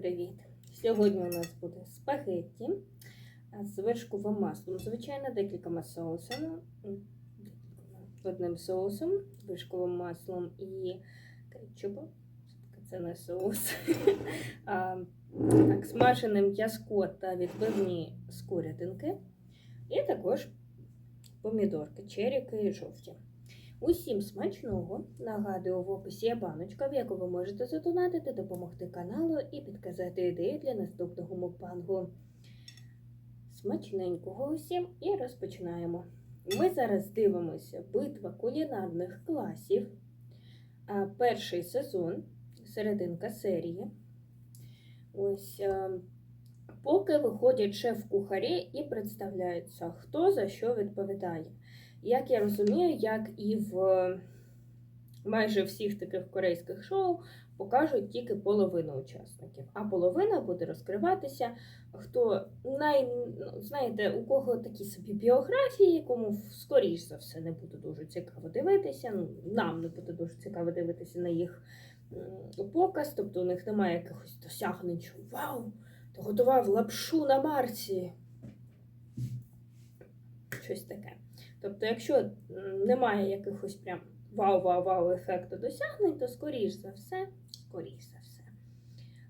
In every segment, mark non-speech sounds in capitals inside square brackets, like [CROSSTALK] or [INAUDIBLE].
привіт! Сьогодні у нас буде спагетті з вершковим маслом. Звичайно, декількома соусами. Одним соусом, вершковим маслом і кетчупом. Це не соус. А, так, смаженим м'язко та відбивні з курятинки. І також помідорки, черіки і жовті. Усім смачного! Нагадую, в описі є баночка, в яку ви можете задонатити, допомогти каналу і підказати ідеї для наступного мукбангу. Смачненького усім і розпочинаємо. Ми зараз дивимося битва кулінарних класів. Перший сезон, серединка серії. Ось е, поки виходять шеф-кухарі і представляються, хто за що відповідає. Як я розумію, як і в майже всіх таких корейських шоу покажуть тільки половину учасників, а половина буде розкриватися, хто най, ну, знаєте, у кого такі собі біографії, кому скоріш за все не буде дуже цікаво дивитися. Ну, нам не буде дуже цікаво дивитися на їх показ, тобто у них немає якихось досягнень, що вау, ти готував лапшу на Марсі. Щось таке. Тобто, якщо немає якихось прям вау-вау-вау ефекту досягнень, то скоріш за все, скоріш за все,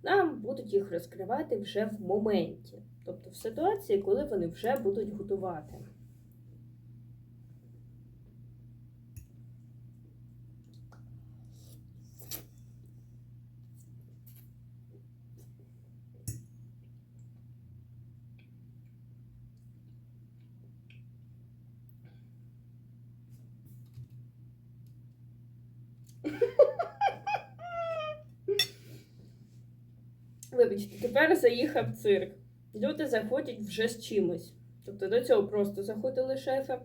нам будуть їх розкривати вже в моменті. Тобто в ситуації, коли вони вже будуть готувати. Вибачте, тепер заїхав цирк. Люди заходять вже з чимось. Тобто до цього просто заходили шефи.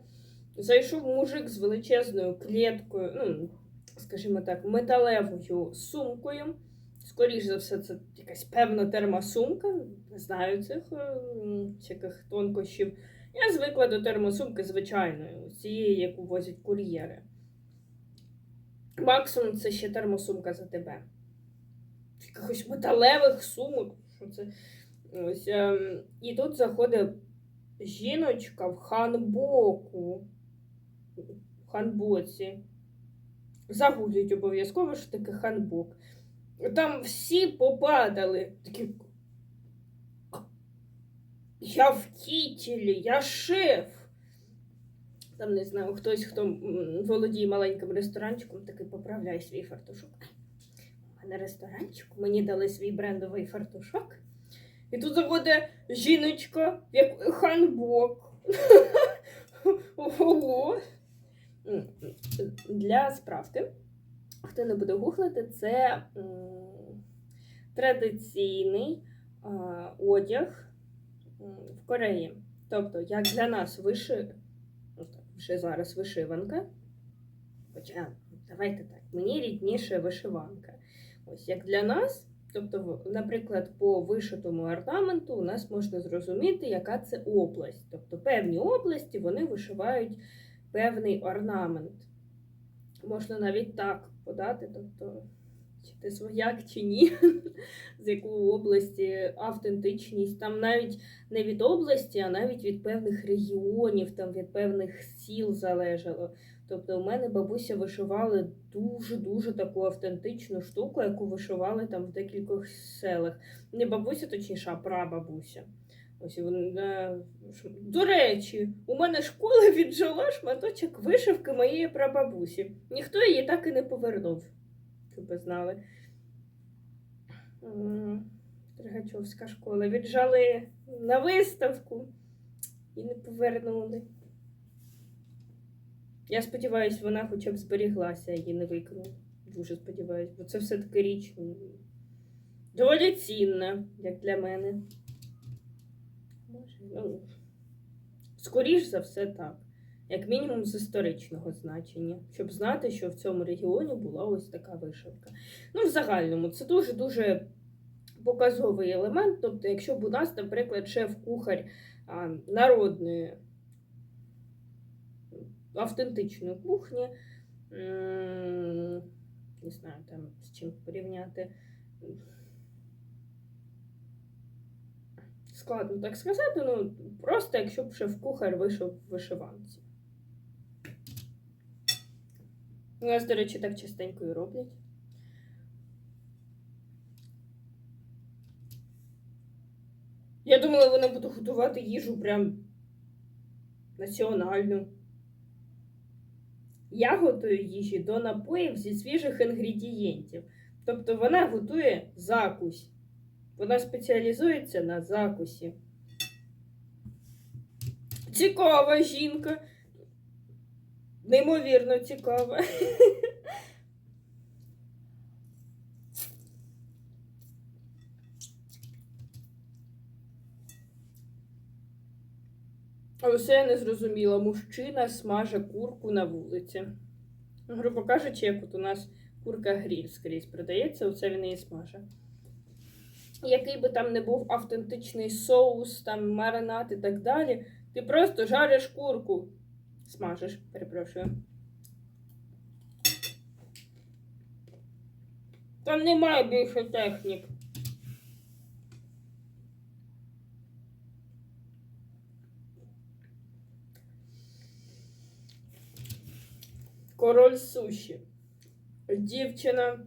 Зайшов мужик з величезною кліткою, ну, скажімо так, металевою сумкою. Скоріше за все, це якась певна термосумка. Не знаю цих ем, всяких тонкощів. Я звикла до термосумки звичайної, цієї, яку возять кур'єри. Максимум це ще термосумка за тебе якихось металевих сумок. Що це? Ось, ем, і тут заходить жіночка в ханбоку. В ханбоці. Загугліть обов'язково, що таке ханбок. Там всі попадали. Такі. Я в кітелі, я шеф. Там не знаю, хтось, хто володіє маленьким ресторанчиком, такий поправляє свій фартушок на ресторанчику, мені дали свій брендовий фартушок. І тут заходить жіночка, як ханбок. Для справки, хто не буде гуглити, це традиційний одяг в Кореї. Тобто, як для нас виши... ну, вже зараз вишиванка. Хоча, давайте так, мені рідніше вишиванка. Ось як для нас, тобто, наприклад, по вишитому орнаменту у нас можна зрозуміти, яка це область. Тобто певні області вони вишивають певний орнамент. Можна навіть так подати, тобто, чи ти свояк, чи ні, [LAUGHS] з якої області автентичність. Там навіть не від області, а навіть від певних регіонів, там від певних сіл залежало. Тобто, у мене бабуся вишивали дуже-дуже таку автентичну штуку, яку вишивали там в декількох селах. Не бабуся, точніше, а прабабуся. Ось вона. До речі, у мене школа [LAUGHS] віджила шматочок вишивки моєї прабабусі. Ніхто її так і не повернув, щоб ви знали. Тригачовська школа. Віджали на виставку і не повернули. Я сподіваюся, вона хоча б зберіглася, її не викинули. Дуже сподіваюся, бо це все-таки річ доволі цінна, як для мене. Ну, скоріш за все так. Як мінімум з історичного значення, щоб знати, що в цьому регіоні була ось така вишивка. Ну, в загальному, це дуже-дуже показовий елемент. Тобто, якщо б у нас, наприклад, шеф-кухар народної автентичної кухні. Не знаю, там з чим порівняти. складно так сказати, ну просто якщо б шеф-кухар вийшов в вишиванці. У нас, до речі, так частенько і роблять. Я думала, вони будуть готувати їжу прям національну. Я готую їжі до напоїв зі свіжих інгредієнтів. Тобто вона готує закусь. Вона спеціалізується на закусі. Цікава жінка. Неймовірно цікава. [LAUGHS] А усе я не зрозуміла. Мужчина смаже курку на вулиці. Грубо кажучи, як от у нас курка гріль скрізь продається, оце він її смаже. Який би там не був автентичний соус, там маринад і так далі, ти просто жариш курку. Смажеш, перепрошую. Там немає більше технік. Король суші. Дівчина,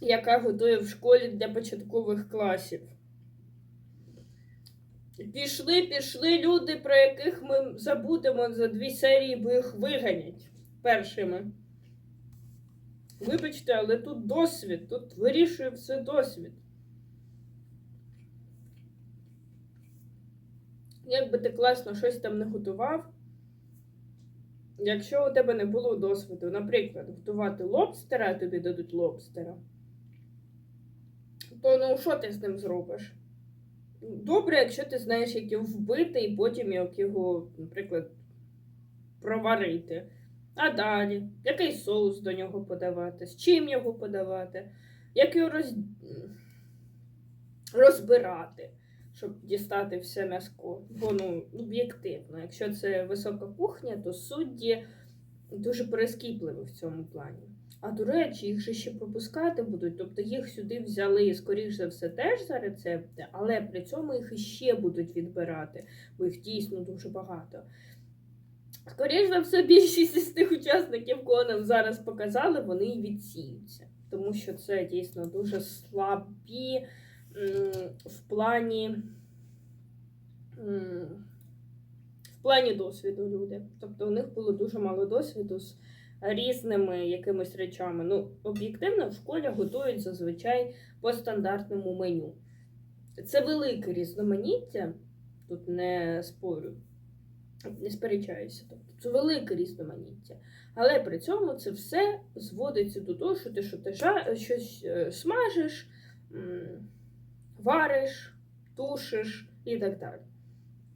яка готує в школі для початкових класів. Пішли, пішли люди, про яких ми забудемо за дві серії, бо їх виганять першими. Вибачте, але тут досвід, тут вирішує все досвід. Як би ти класно щось там не готував, якщо у тебе не було досвіду, наприклад, готувати лобстера, тобі дадуть лобстера, то ну що ти з ним зробиш? Добре, якщо ти знаєш, як його вбити, і потім як його, наприклад, проварити. А далі, який соус до нього подавати, з чим його подавати, як його роз... розбирати, щоб дістати все м'яско. Бо ну, об'єктивно, якщо це висока кухня, то судді дуже прискіпливі в цьому плані. А до речі, їх же ще пропускати будуть, тобто їх сюди взяли, скоріш за все, теж за рецепти, але при цьому їх іще будуть відбирати, бо їх дійсно дуже багато. Скоріш за все, більшість із тих учасників, кого нам зараз показали, вони відсіються. Тому що це дійсно дуже слабі в плані. В плані досвіду люди. Тобто у них було дуже мало досвіду з різними якимись речами. Ну, об'єктивно, в школі готують зазвичай по стандартному меню. Це велике різноманіття, тут не спорю, не сперечаюся. Тобто це велике різноманіття. Але при цьому це все зводиться до того, що ти, що ти щось е, смажиш, вариш, тушиш і так далі.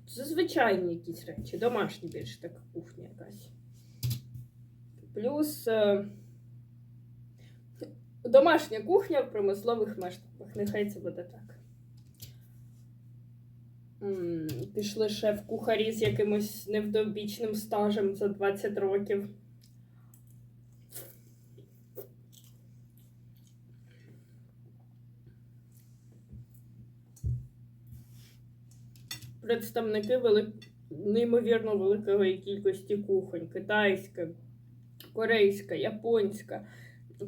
Це звичайні якісь речі, домашні більше така кухня якась. Плюс е, домашня кухня в промислових масштабах. Нехай це буде так. Пішли шеф-кухарі з якимось невдобічним стажем за 20 років. Представники вели... неймовірно великої кількості кухонь: китайська, корейська, японська.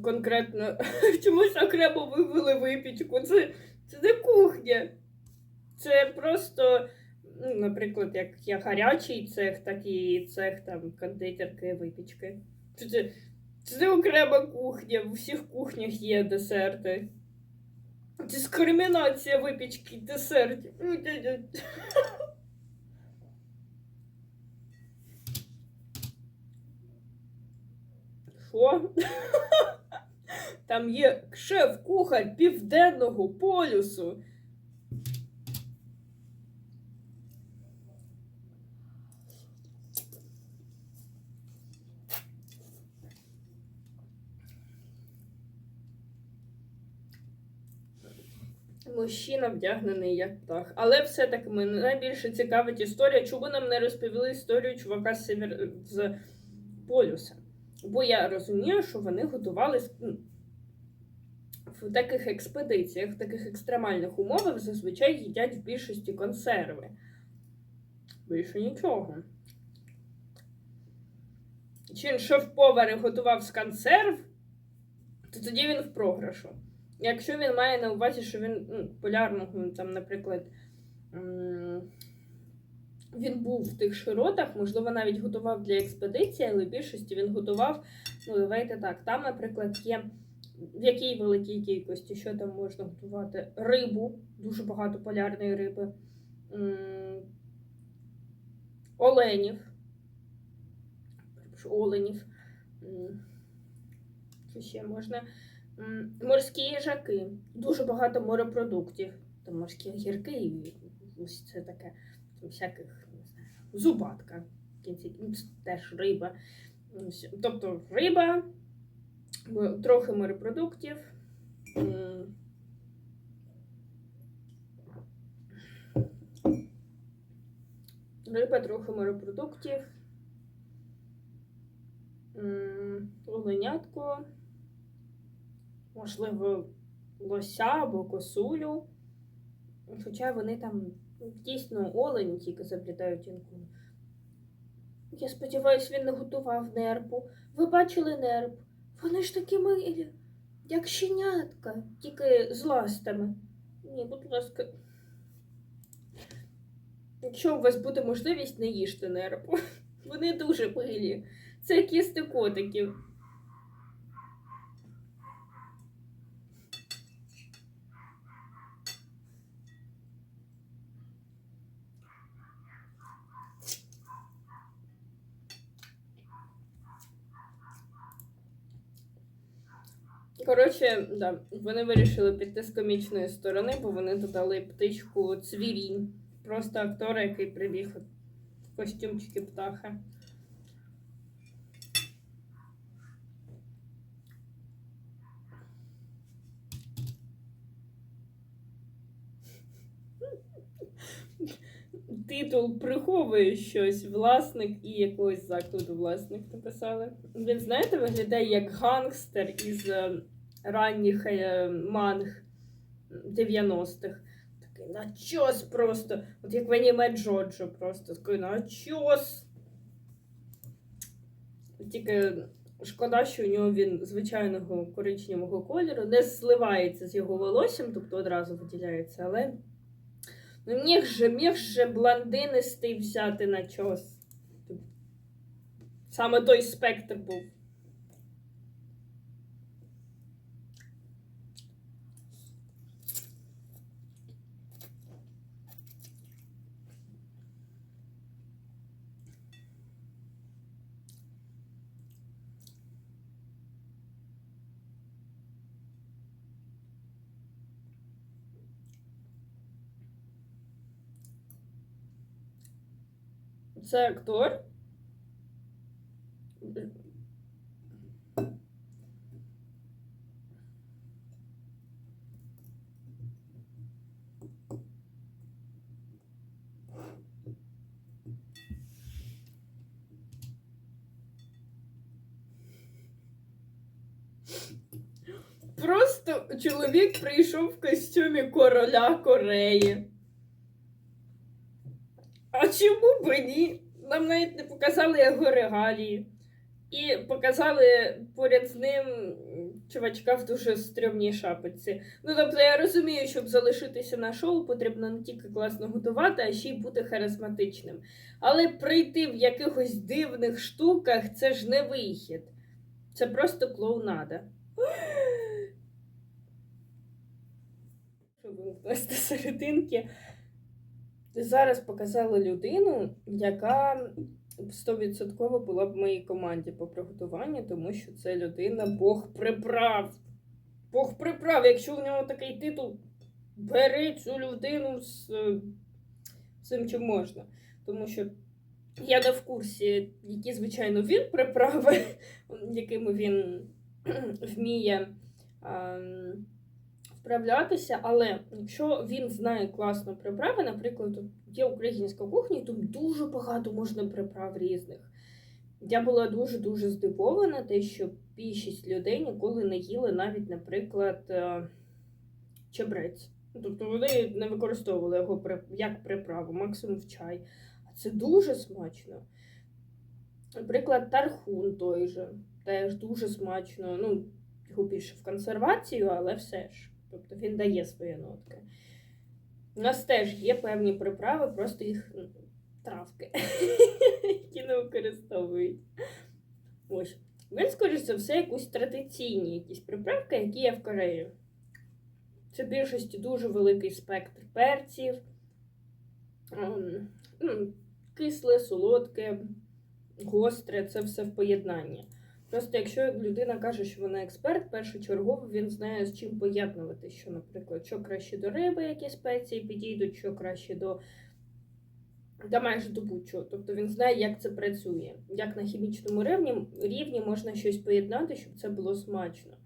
Конкретно [LAUGHS] чомусь окремо вивели випічку. Це, це не кухня. Це просто, ну, наприклад, як є гарячий цех, так і цех там кондитерки випічки. Це, це, це окрема кухня, в усіх кухнях є десерти. Дискримінація випічки десертів. Що? Там є шеф-кухар Південного полюсу. Мужчина вдягнений як птах. Але все-таки мене найбільше цікавить історія, чому нам не розповіли історію чувака з, север... з полюса. Бо я розумію, що вони готували ну, в таких експедиціях, в таких екстремальних умовах зазвичай їдять в більшості консерви. Більше нічого. Чи він шеф-повар готував з консерв, то тоді він в програшу. Якщо він має на увазі, що він ну, полярного, там, наприклад, він був в тих широтах, можливо, навіть готував для експедиції, але в більшості він готував, ну, давайте так, там, наприклад, є в якій великій кількості, що там можна готувати? Рибу, дуже багато полярної риби, оленів, оленів. Що ще можна? Морські їжаки, дуже багато морепродуктів. Там морські огірки і це таке там всяких не знаю, зубатка. В кінці ну, теж риба. Тобто риба, трохи морепродуктів. Риба, трохи морепродуктів. Оленятко. Можливо, лося або косулю. Хоча вони там дійсно олені тільки заплітають інколи. Я сподіваюся, він не готував нерпу. Ви бачили нерп? Вони ж такі милі, як щенятка, тільки з ластами. Ні, будь ласка. Якщо у вас буде можливість, не їжте нерпу. [LAUGHS] Вони дуже милі. Це кісти котиків. Коротше, да, вони вирішили піти з комічної сторони, бо вони додали птичку цвірінь. Просто актора, який прибіг в костюмчики птаха. Титул приховує щось, власник і якогось закладу власник написали. Він, знаєте, виглядає як гангстер із е, ранніх е, манг 90-х. Такий начос просто. От як в аніме Джоджо просто. Такий начос. Тільки шкода, що у нього він звичайного коричневого кольору, не зливається з його волоссям, тобто одразу виділяється, але. Ну, міг же, міг же блондинистий взяти на чос. Саме той спектр був. Це актор. Просто чоловік прийшов в костюмі короля Кореї. Чому б ні? Нам навіть не показали його регалії. І показали поряд з ним чувачка в дуже стрьомній шапочці. Ну, тобто я розумію, щоб залишитися на шоу, потрібно не тільки класно готувати, а ще й бути харизматичним. Але прийти в якихось дивних штуках це ж не вихід. Це просто клоунада. [GASPS] Щоб вкласти серединки. Зараз показала людину, яка 100% була б в моїй команді по приготуванню, тому що це людина Бог приправ. Бог приправ, якщо у нього такий титул, бери цю людину з е, цим чим можна. Тому що я не в курсі, які, звичайно, він приправи, [LAUGHS] якими він [CLEARS THROAT] вміє. Вправлятися, але якщо він знає класно приправи, наприклад, тут є українська кухня, і тут дуже багато можна приправ різних. Я була дуже-дуже здивована, те, що більшість людей ніколи не їли навіть, наприклад, е, чебрець. Тобто вони не використовували його як приправу, максимум в чай. А це дуже смачно. Наприклад, тархун той же. Теж дуже смачно. Ну, його більше в консервацію, але все ж. Тобто він дає свої нотки. У нас теж є певні приправи, просто їх травки, [LAUGHS] які не використовують. Ось. Він, скоріш за все, якусь традиційні якісь приправки, які є в Кореї. Це в більшості дуже великий спектр перців, ем, ну, кисле, солодке, гостре, це все в поєднанні. Просто якщо людина каже, що вона експерт, першочергово він знає, з чим поєднувати, що, наприклад, що краще до риби, які спеції підійдуть, що краще до. Та майже до будь-чого. Тобто він знає, як це працює, як на хімічному рівні, рівні можна щось поєднати, щоб це було смачно.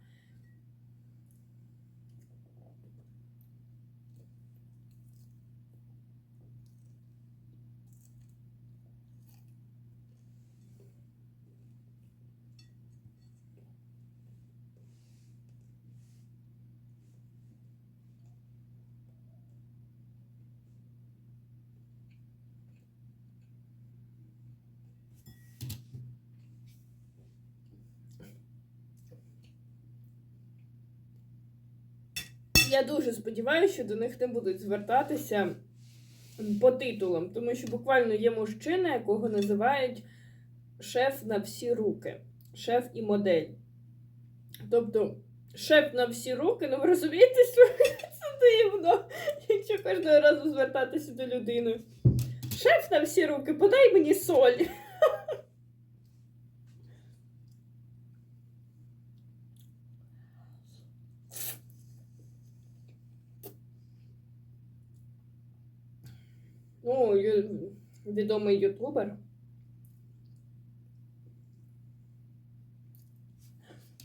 Я дуже сподіваюся, що до них не будуть звертатися по титулам, тому що буквально є мужчина, якого називають шеф на всі руки, шеф і модель. Тобто, шеф на всі руки, ну ви розумієте, що [LAUGHS] це дивно, якщо кожного разу звертатися до людини. Шеф на всі руки, подай мені соль. [LAUGHS] Відомий ютубер.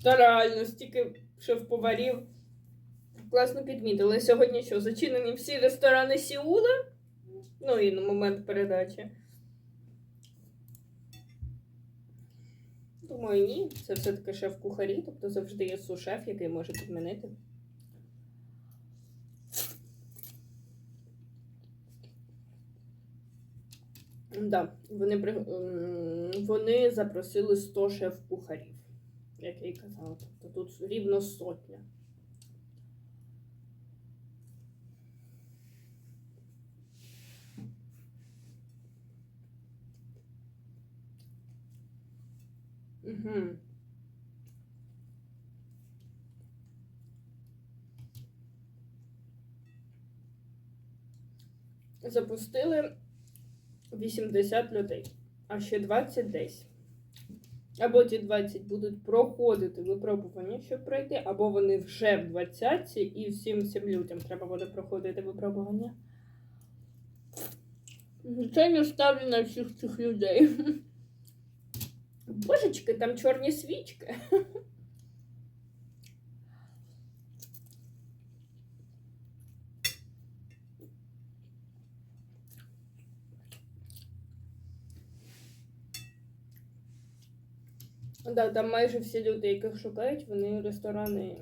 Та реально, стільки шеф-поварів. Класно підмітили. Сьогодні що, зачинені всі ресторани Сіула? Ну і на момент передачі. Думаю, ні. Це все-таки шеф-кухарі, тобто завжди є су-шеф, який може підмінити. Да, вони, вони запросили 100 шеф-кухарів, як я й казала. Тобто тут рівно сотня. Угу. Запустили 80 людей, а ще 20 десь. Або ті 20 будуть проходити випробування, щоб пройти, або вони вже в 20 і всім цим людям треба буде проходити випробування. Звичайно, ставлю на всіх цих людей. Божечки, там чорні свічки. Да, там майже всі люди, яких шукають, вони ресторани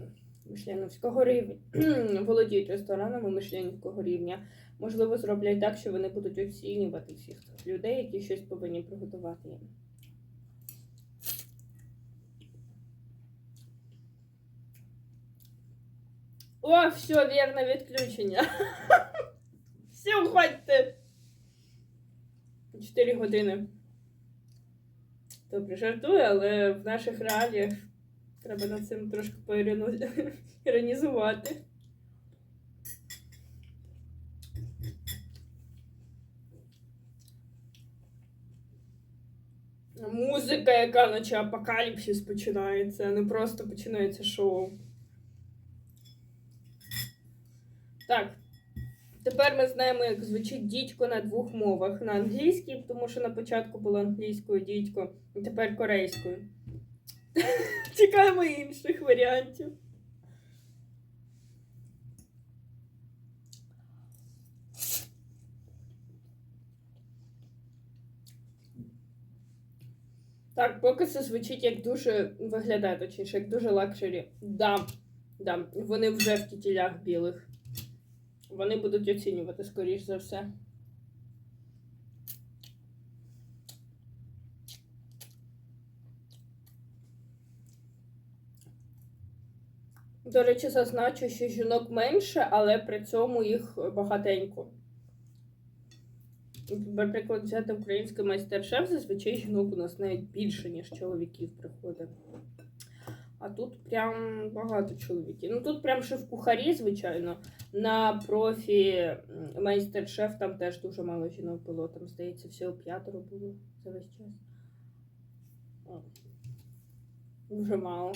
Мишленівського рівня. [CLEARS THROAT] володіють ресторанами Мишленівського рівня. Можливо, зроблять так, що вони будуть оцінювати всіх людей, які щось повинні приготувати їм. О, все, вірне відключення. [LAUGHS] Все, уходьте. 4 години. Добре, жартую, але в наших реаліях треба над цим трошки поірону- [LAUGHS] іронізувати. Музика, яка наче апокаліпсис починається, а не просто починається шоу. Так. Тепер ми знаємо, як звучить дідько на двох мовах: на англійській, тому що на початку було англійською дідько, і тепер корейською. [LAUGHS] Чекаємо інших варіантів. Так, поки це звучить як дуже виглядає, точніше, як дуже лакшері. Да, да, вони вже в кітілях білих. Вони будуть оцінювати, скоріш за все. До речі, зазначу, що жінок менше, але при цьому їх багатенько. Наприклад, взяти український майстер-шеф, зазвичай жінок у нас навіть більше, ніж чоловіків приходить. А тут прям багато чоловіків. Ну тут прям шеф-кухарі, звичайно. На профі майстер-шеф там теж дуже мало жінок було. Там, здається, всього п'ятеро було за весь час. О. Дуже мало.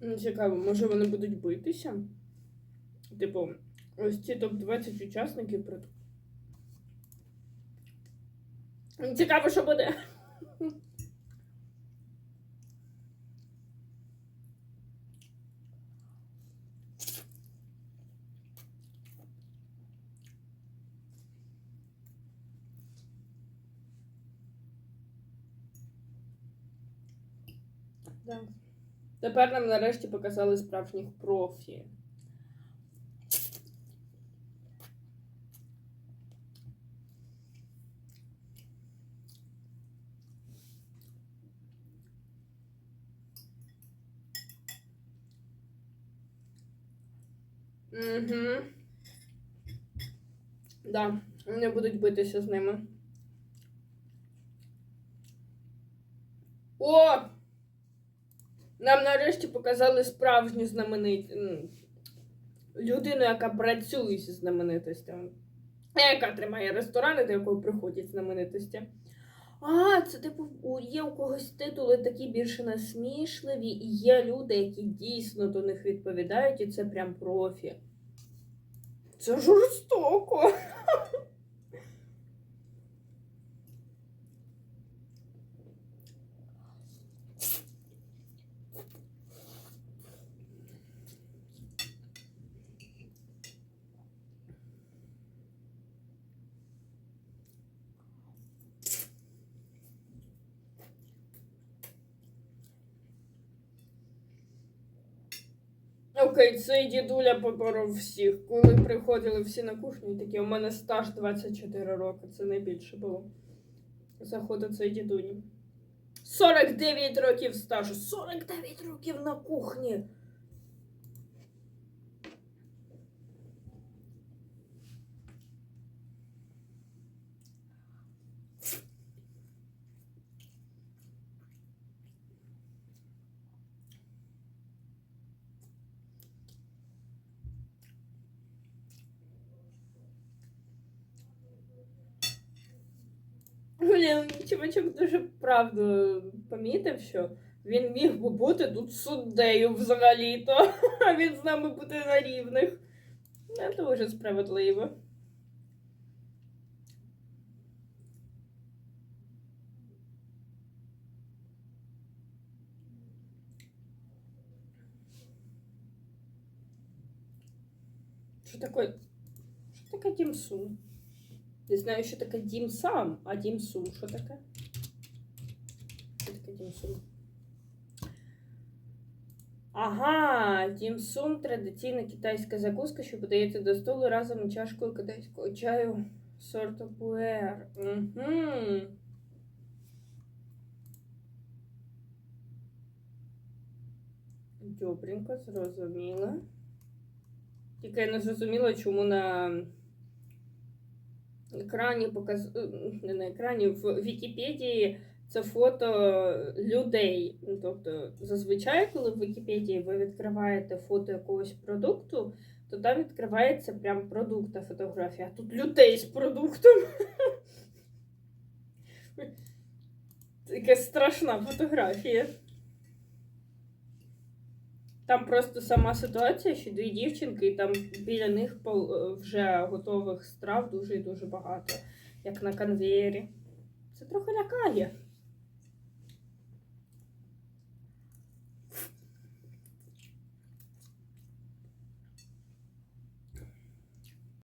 Ну, Цікаво, може вони будуть битися? Типу, ось ці топ-20 учасників про. Цікаво, що буде. Да. Тепер нам нарешті показали справжніх профі. Угу. Да, вони будуть битися з ними. О! Нам нарешті показали справжню знаменит... людину, яка працює зі знаменитостями. Яка тримає ресторани, до якого приходять знаменитості. А, це типу є у когось титули такі більше насмішливі, і є люди, які дійсно до них відповідають, і це прям профі. Це жорстоко. Окей, цей дідуля поборов всіх. Коли приходили всі на кухню, такі, у мене стаж 24 роки, це найбільше було. Заходить цей дідуні. 49 років стажу. 49 років на кухні. Чувачок дуже правду помітив, що він міг би бути тут суддею взагалі-то, [LAUGHS] а він з нами буде на рівних. Це дуже справедливо. Що таке? Що таке дімсум? Не знаю, що таке дім сам, а дім сум. Що таке? Що таке дім сум? Ага, дім сум традиційна китайська закуска, що подається до столу разом із чашкою китайського чаю сорту пуер. Угу. Добренько, зрозуміла. Тільки я не зрозуміла, чому на екрані показ... е, не на екрані в Вікіпедії це фото людей. Ну, Тобто, зазвичай, коли в Вікіпедії ви відкриваєте фото якогось продукту, то там відкривається прям продукта фотографія. А тут людей з продуктом. Така страшна фотографія. Там просто сама ситуація, що дві дівчинки, і там біля них вже готових страв дуже і дуже багато, як на конвеєрі. Це трохи лякає.